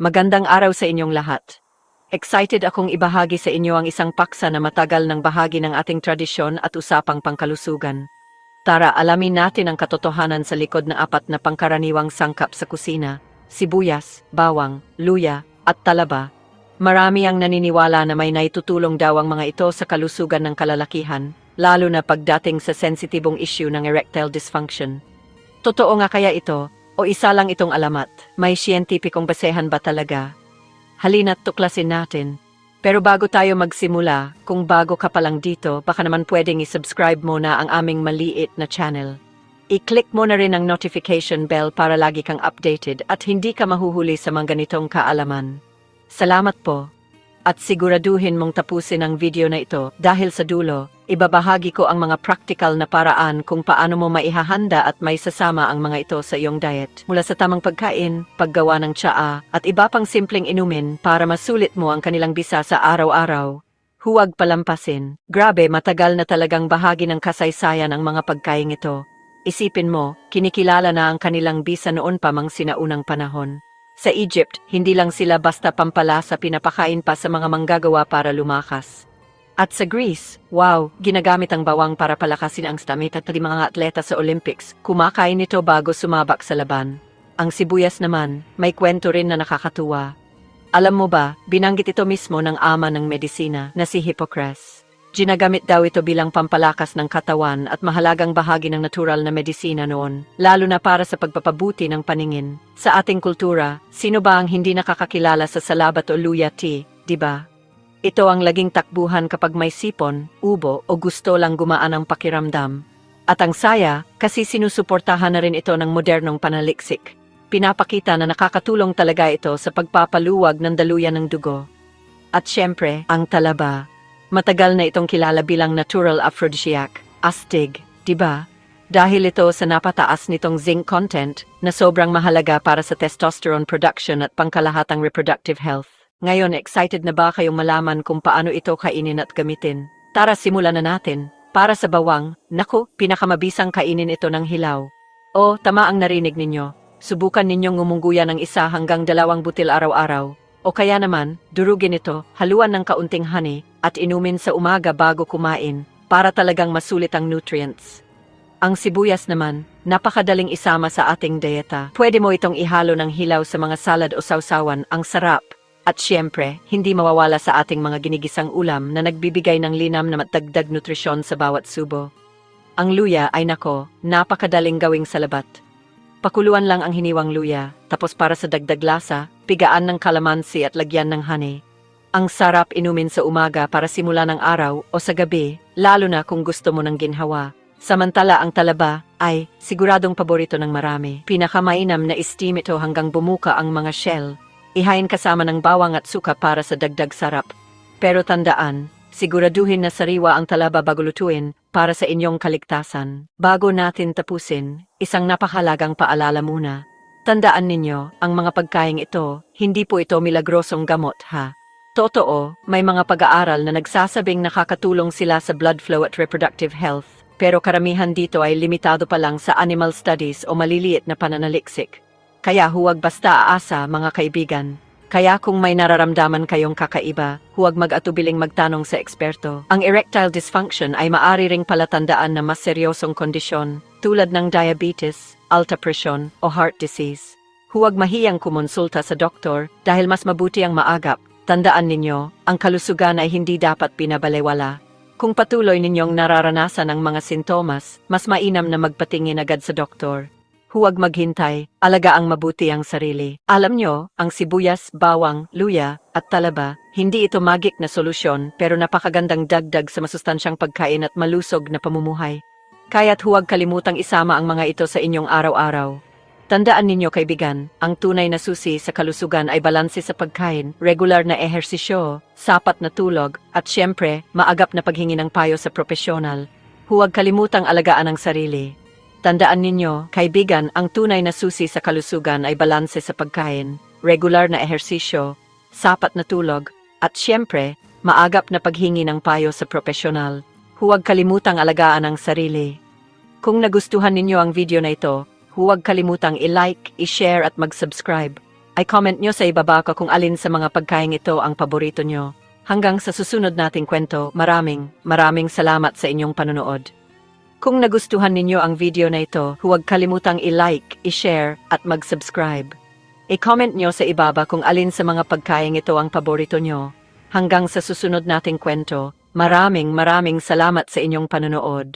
Magandang araw sa inyong lahat. Excited akong ibahagi sa inyo ang isang paksa na matagal ng bahagi ng ating tradisyon at usapang pangkalusugan. Tara, alamin natin ang katotohanan sa likod na apat na pangkaraniwang sangkap sa kusina, sibuyas, bawang, luya, at talaba. Marami ang naniniwala na may naitutulong daw ang mga ito sa kalusugan ng kalalakihan, lalo na pagdating sa sensitibong issue ng erectile dysfunction. Totoo nga kaya ito, o isa lang itong alamat? May siyentipikong basehan ba talaga? Halina't tuklasin natin. Pero bago tayo magsimula, kung bago ka pa lang dito, baka naman pwedeng i-subscribe mo na ang aming maliit na channel. I-click mo na rin ang notification bell para lagi kang updated at hindi ka mahuhuli sa mga ganitong kaalaman. Salamat po. At siguraduhin mong tapusin ang video na ito dahil sa dulo, ibabahagi ko ang mga practical na paraan kung paano mo maihahanda at may sasama ang mga ito sa iyong diet. Mula sa tamang pagkain, paggawa ng tsaa, at iba pang simpleng inumin para masulit mo ang kanilang bisa sa araw-araw. Huwag palampasin. Grabe, matagal na talagang bahagi ng kasaysayan ang mga pagkain ito. Isipin mo, kinikilala na ang kanilang bisa noon pa mang sinaunang panahon. Sa Egypt, hindi lang sila basta pampalasa pinapakain pa sa mga manggagawa para lumakas. At sa Greece, wow, ginagamit ang bawang para palakasin ang stamina at mga atleta sa Olympics. Kumakain nito bago sumabak sa laban. Ang sibuyas naman, may kwento rin na nakakatuwa. Alam mo ba, binanggit ito mismo ng ama ng medisina na si Hippocrates. Ginagamit daw ito bilang pampalakas ng katawan at mahalagang bahagi ng natural na medisina noon, lalo na para sa pagpapabuti ng paningin. Sa ating kultura, sino ba ang hindi nakakakilala sa salabat o luya tea, di ba? Ito ang laging takbuhan kapag may sipon, ubo o gusto lang gumaan ang pakiramdam. At ang saya, kasi sinusuportahan na rin ito ng modernong panaliksik. Pinapakita na nakakatulong talaga ito sa pagpapaluwag ng daluyan ng dugo. At syempre, ang talaba. Matagal na itong kilala bilang natural aphrodisiac, astig, di ba? Dahil ito sa napataas nitong zinc content na sobrang mahalaga para sa testosterone production at pangkalahatang reproductive health. Ngayon, excited na ba kayong malaman kung paano ito kainin at gamitin? Tara, simulan na natin. Para sa bawang, naku, pinakamabisang kainin ito ng hilaw. O, tama ang narinig ninyo. Subukan ninyong ngumungguya ng isa hanggang dalawang butil araw-araw. O kaya naman, durugin ito, haluan ng kaunting honey, at inumin sa umaga bago kumain, para talagang masulit ang nutrients. Ang sibuyas naman, napakadaling isama sa ating dieta. Pwede mo itong ihalo ng hilaw sa mga salad o sausawan, ang sarap. At syempre, hindi mawawala sa ating mga ginigisang ulam na nagbibigay ng linam na matagdag nutrisyon sa bawat subo. Ang luya ay nako, napakadaling gawing salabat. Pakuluan lang ang hiniwang luya, tapos para sa dagdag lasa, pigaan ng kalamansi at lagyan ng honey. Ang sarap inumin sa umaga para simula ng araw o sa gabi, lalo na kung gusto mo ng ginhawa. Samantala ang talaba ay siguradong paborito ng marami. Pinakamainam na steam ito hanggang bumuka ang mga shell. Ihain kasama ng bawang at suka para sa dagdag sarap. Pero tandaan, siguraduhin na sariwa ang talaba bago lutuin para sa inyong kaligtasan. Bago natin tapusin, isang napakahalagang paalala muna. Tandaan ninyo, ang mga pagkain ito, hindi po ito milagrosong gamot ha. Totoo, may mga pag-aaral na nagsasabing nakakatulong sila sa blood flow at reproductive health, pero karamihan dito ay limitado pa lang sa animal studies o maliliit na pananaliksik. Kaya huwag basta aasa mga kaibigan. Kaya kung may nararamdaman kayong kakaiba, huwag mag-atubiling magtanong sa eksperto. Ang erectile dysfunction ay maari ring palatandaan na mas seryosong kondisyon tulad ng diabetes, alta presyon o heart disease. Huwag mahiyang kumonsulta sa doktor dahil mas mabuti ang maagap. Tandaan ninyo, ang kalusugan ay hindi dapat pinabalewala. Kung patuloy ninyong nararanasan ang mga sintomas, mas mainam na magpatingin agad sa doktor. Huwag maghintay, alagaang mabuti ang sarili. Alam nyo, ang sibuyas, bawang, luya, at talaba, hindi ito magic na solusyon pero napakagandang dagdag sa masustansyang pagkain at malusog na pamumuhay. Kaya't huwag kalimutang isama ang mga ito sa inyong araw-araw. Tandaan ninyo kaibigan, ang tunay na susi sa kalusugan ay balanse sa pagkain, regular na ehersisyo, sapat na tulog, at syempre, maagap na paghingi ng payo sa propesyonal. Huwag kalimutang alagaan ang sarili. Tandaan ninyo, kaibigan, ang tunay na susi sa kalusugan ay balanse sa pagkain, regular na ehersisyo, sapat na tulog, at syempre, maagap na paghingi ng payo sa propesyonal. Huwag kalimutang alagaan ang sarili. Kung nagustuhan ninyo ang video na ito, huwag kalimutang i-like, i-share at mag-subscribe. ay comment nyo sa ibaba ko kung alin sa mga pagkain ito ang paborito nyo. Hanggang sa susunod nating kwento, maraming, maraming salamat sa inyong panunood. Kung nagustuhan ninyo ang video na ito, huwag kalimutang i-like, i-share, at mag-subscribe. I-comment nyo sa ibaba kung alin sa mga pagkain ito ang paborito nyo. Hanggang sa susunod nating kwento, maraming maraming salamat sa inyong panunood.